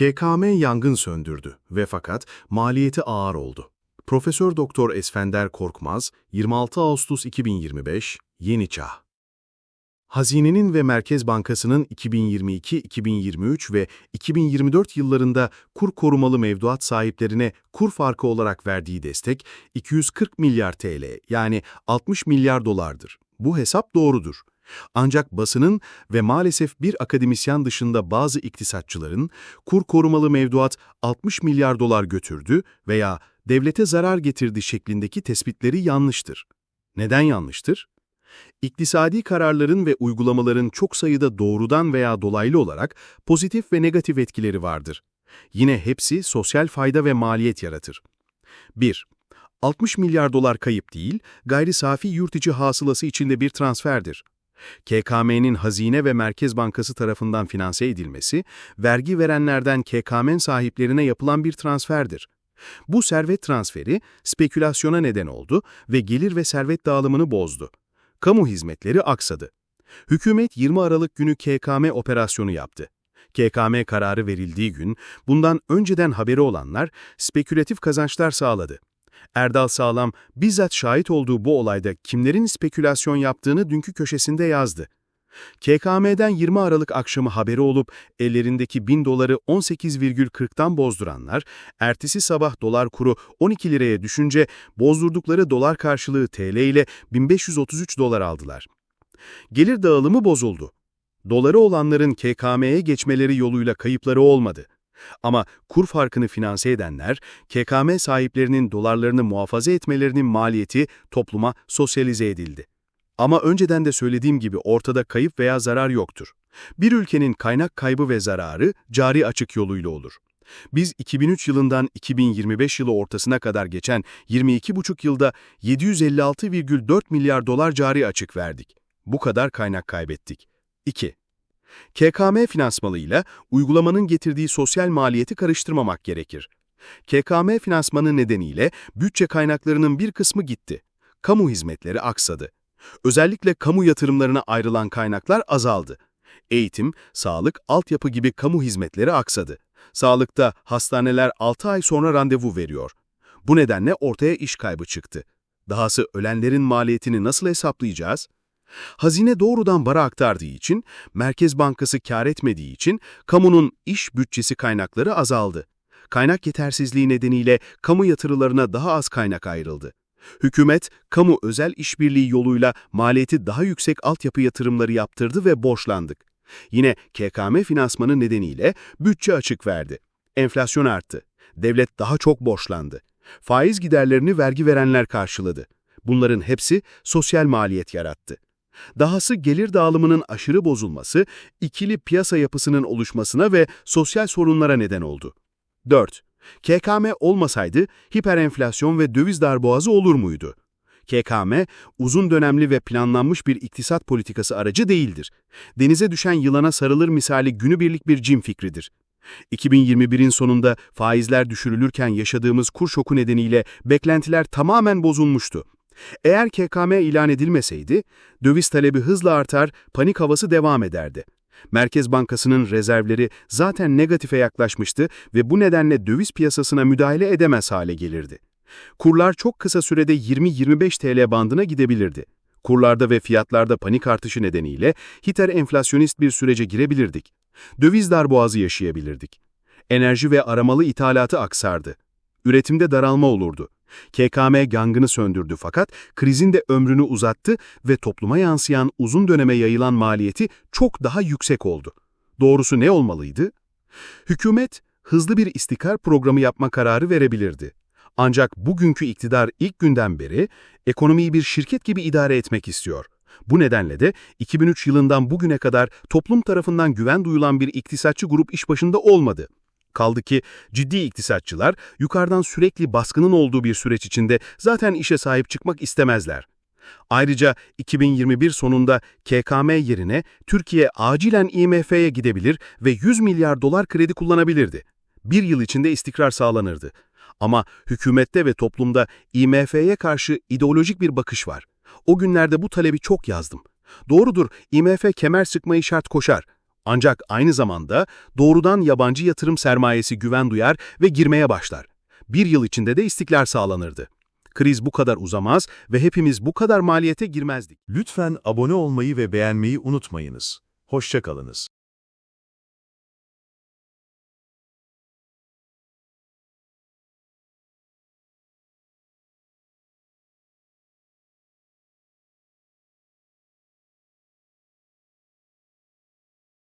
KKM yangın söndürdü ve fakat maliyeti ağır oldu. Profesör Doktor Esfender Korkmaz, 26 Ağustos 2025, Yeni Çağ. Hazinenin ve Merkez Bankası'nın 2022, 2023 ve 2024 yıllarında kur korumalı mevduat sahiplerine kur farkı olarak verdiği destek 240 milyar TL yani 60 milyar dolardır. Bu hesap doğrudur. Ancak basının ve maalesef bir akademisyen dışında bazı iktisatçıların kur korumalı mevduat 60 milyar dolar götürdü veya devlete zarar getirdi şeklindeki tespitleri yanlıştır. Neden yanlıştır? İktisadi kararların ve uygulamaların çok sayıda doğrudan veya dolaylı olarak pozitif ve negatif etkileri vardır. Yine hepsi sosyal fayda ve maliyet yaratır. 1. 60 milyar dolar kayıp değil, gayri safi yurt içi hasılası içinde bir transferdir. KKM'nin Hazine ve Merkez Bankası tarafından finanse edilmesi, vergi verenlerden KKM sahiplerine yapılan bir transferdir. Bu servet transferi spekülasyona neden oldu ve gelir ve servet dağılımını bozdu. Kamu hizmetleri aksadı. Hükümet 20 Aralık günü KKM operasyonu yaptı. KKM kararı verildiği gün, bundan önceden haberi olanlar spekülatif kazançlar sağladı. Erdal Sağlam bizzat şahit olduğu bu olayda kimlerin spekülasyon yaptığını dünkü köşesinde yazdı. KKM'den 20 Aralık akşamı haberi olup ellerindeki 1000 doları 18,40'tan bozduranlar, ertesi sabah dolar kuru 12 liraya düşünce bozdurdukları dolar karşılığı TL ile 1533 dolar aldılar. Gelir dağılımı bozuldu. Doları olanların KKM'ye geçmeleri yoluyla kayıpları olmadı. Ama kur farkını finanse edenler, KKM sahiplerinin dolarlarını muhafaza etmelerinin maliyeti topluma sosyalize edildi. Ama önceden de söylediğim gibi ortada kayıp veya zarar yoktur. Bir ülkenin kaynak kaybı ve zararı cari açık yoluyla olur. Biz 2003 yılından 2025 yılı ortasına kadar geçen 22,5 yılda 756,4 milyar dolar cari açık verdik. Bu kadar kaynak kaybettik. 2. KKM finansmanıyla uygulamanın getirdiği sosyal maliyeti karıştırmamak gerekir. KKM finansmanı nedeniyle bütçe kaynaklarının bir kısmı gitti. Kamu hizmetleri aksadı. Özellikle kamu yatırımlarına ayrılan kaynaklar azaldı. Eğitim, sağlık, altyapı gibi kamu hizmetleri aksadı. Sağlıkta hastaneler 6 ay sonra randevu veriyor. Bu nedenle ortaya iş kaybı çıktı. Dahası ölenlerin maliyetini nasıl hesaplayacağız? Hazine doğrudan bara aktardığı için, Merkez Bankası kar etmediği için kamunun iş bütçesi kaynakları azaldı. Kaynak yetersizliği nedeniyle kamu yatırılarına daha az kaynak ayrıldı. Hükümet, kamu özel işbirliği yoluyla maliyeti daha yüksek altyapı yatırımları yaptırdı ve borçlandık. Yine KKM finansmanı nedeniyle bütçe açık verdi. Enflasyon arttı. Devlet daha çok borçlandı. Faiz giderlerini vergi verenler karşıladı. Bunların hepsi sosyal maliyet yarattı. Dahası gelir dağılımının aşırı bozulması, ikili piyasa yapısının oluşmasına ve sosyal sorunlara neden oldu. 4. KKM olmasaydı hiperenflasyon ve döviz darboğazı olur muydu? KKM, uzun dönemli ve planlanmış bir iktisat politikası aracı değildir. Denize düşen yılana sarılır misali günübirlik bir cim fikridir. 2021'in sonunda faizler düşürülürken yaşadığımız kur şoku nedeniyle beklentiler tamamen bozulmuştu. Eğer KKM ilan edilmeseydi, döviz talebi hızla artar, panik havası devam ederdi. Merkez Bankası'nın rezervleri zaten negatife yaklaşmıştı ve bu nedenle döviz piyasasına müdahale edemez hale gelirdi. Kurlar çok kısa sürede 20-25 TL bandına gidebilirdi. Kurlarda ve fiyatlarda panik artışı nedeniyle hiper enflasyonist bir sürece girebilirdik. Döviz darboğazı yaşayabilirdik. Enerji ve aramalı ithalatı aksardı. Üretimde daralma olurdu. KKM gangını söndürdü fakat krizin de ömrünü uzattı ve topluma yansıyan uzun döneme yayılan maliyeti çok daha yüksek oldu. Doğrusu ne olmalıydı? Hükümet hızlı bir istikrar programı yapma kararı verebilirdi. Ancak bugünkü iktidar ilk günden beri ekonomiyi bir şirket gibi idare etmek istiyor. Bu nedenle de 2003 yılından bugüne kadar toplum tarafından güven duyulan bir iktisatçı grup iş başında olmadı. Kaldı ki ciddi iktisatçılar yukarıdan sürekli baskının olduğu bir süreç içinde zaten işe sahip çıkmak istemezler. Ayrıca 2021 sonunda KKM yerine Türkiye acilen IMF'ye gidebilir ve 100 milyar dolar kredi kullanabilirdi. Bir yıl içinde istikrar sağlanırdı. Ama hükümette ve toplumda IMF'ye karşı ideolojik bir bakış var. O günlerde bu talebi çok yazdım. Doğrudur, IMF kemer sıkmayı şart koşar. Ancak aynı zamanda doğrudan yabancı yatırım sermayesi güven duyar ve girmeye başlar. Bir yıl içinde de istikrar sağlanırdı. Kriz bu kadar uzamaz ve hepimiz bu kadar maliyete girmezdik. Lütfen abone olmayı ve beğenmeyi unutmayınız. Hoşçakalınız.